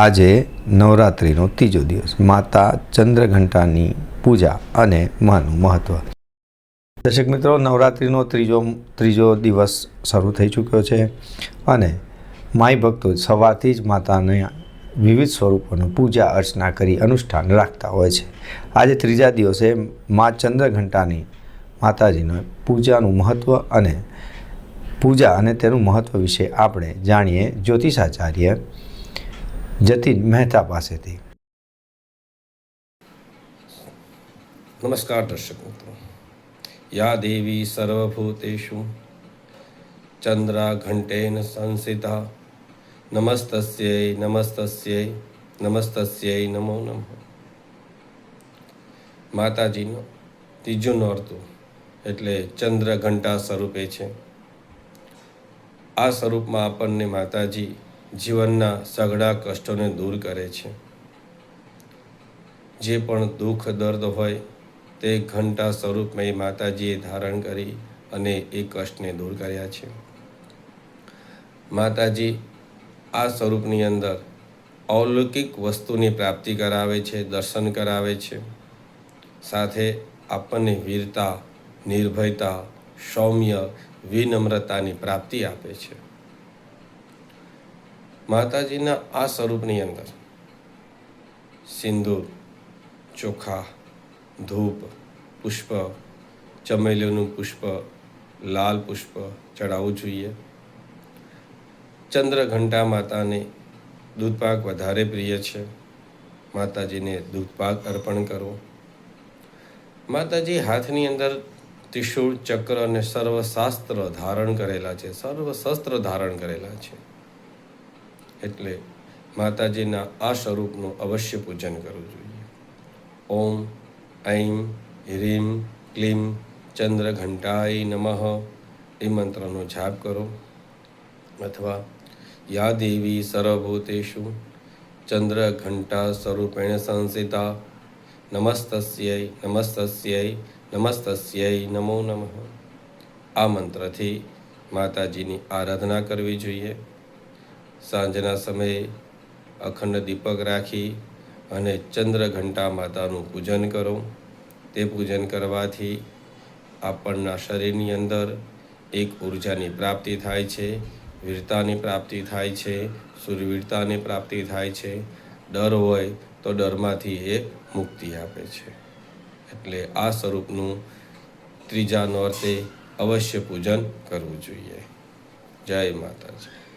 આજે નવરાત્રિનો ત્રીજો દિવસ. માતા ચંદ્રઘંટાની પૂજા અને માનું મહત્ત્વ દર્શક મિત્રો, નવરાત્રિનો ત્રીજો ત્રીજો દિવસ શરૂ થઈ ચૂક્યો છે અને માય ભક્તો સવારથી જ માતાને વિવિધ સ્વરૂપોનું પૂજા અર્ચના કરી અનુષ્ઠાન રાખતા હોય છે. આજે ત્રીજા દિવસે મા ચંદ્રઘંટાની માતાજીનું પૂજાનું મહત્ત્વ અને પૂજા અને તેનું મહત્ત્વ વિશે આપણે જાણીએ જ્યોતિષાચાર્ય જતીન મહેતા પાસેથી. નમસ્કાર દર્શક યા દેવી સર્વભૂતેશુ ચંદ્રા ઘંટેન સંસિતા. નમસ્તસ્યૈ નમસ્તસ્યૈ નમસ્તસ્યૈ નમો નમઃ. માતાજીનો ત્રીજું નોરતું એટલે ચંદ્ર ઘંટા સ્વરૂપે છે. આ સ્વરૂપમાં આપણને માતાજી જીવનના સઘળા કષ્ટોને દૂર કરે છે. જે પણ દુઃખ, દર્દ હોય તે ઘંટા સ્વરૂપમાં એ માતાજીએ ધારણ કરી અને એ કષ્ટને દૂર કર્યા છે. માતાજી આ સ્વરૂપની અંદર અલૌકિક વસ્તુની પ્રાપ્તિ કરાવે છે, દર્શન કરાવે છે. સાથે આપણને વીરતા, નિર્ભયતા, સૌમ્ય, વિનમ્રતાની પ્રાપ્તિ આપે છે. માતાજીના આ સ્વરૂપની અંદર સિંદૂર, ચોખા, ધૂપ, પુષ્પ ચમેલીનું પુષ્પ, લાલ પુષ્પ ચડાવવું જોઈએ. ચંદ્રઘંટા માતાને દૂધપાક વધારે પ્રિય છે. માતાજીને દૂધપાક અર્પણ કરો. માતાજી હાથની અંદર ત્રિશૂળ ચક્ર અને સર્વશાસ્ત્ર ધારણ કરેલા છે. સર્વ શસ્ત્ર ધારણ કરેલા છે. એટલે માતાજીના આ સ્વરૂપનું અવશ્ય પૂજન કરવું જોઈએ. ઓમ ઐમ હ્રીમ ક્લીમ ચંદ્રઘંટાય નમઃ એ મંત્રનો જાપ કરો. અથવા યા દેવી સર્વભૂતેષુ ચંદ્રઘંટા સ્વરૂપેણ સંસિતા નમસ્તસ્યૈ નમસ્તસ્યૈ નમસ્તસ્યૈ નમો નમઃ. આ મંત્રથી માતાજીની આરાધના કરવી જોઈએ. સાંજના સમયે અખંડ દીપક રાખી અને ચંદ્રઘંટા માતાનું પૂજન કરો. તે પૂજન કરવાથી આપણના શરીરની અંદર એક ઉર્જાની પ્રાપ્તિ થાય છે, વીરતાની પ્રાપ્તિ થાય છે, સુરવીરતાની પ્રાપ્તિ થાય છે. ડર હોય તો ડરમાંથી એ મુક્તિ આપે છે. એટલે આ સ્વરૂપનું ત્રીજા નોરતે અવશ્ય પૂજન કરવું જોઈએ. જય માતાજી.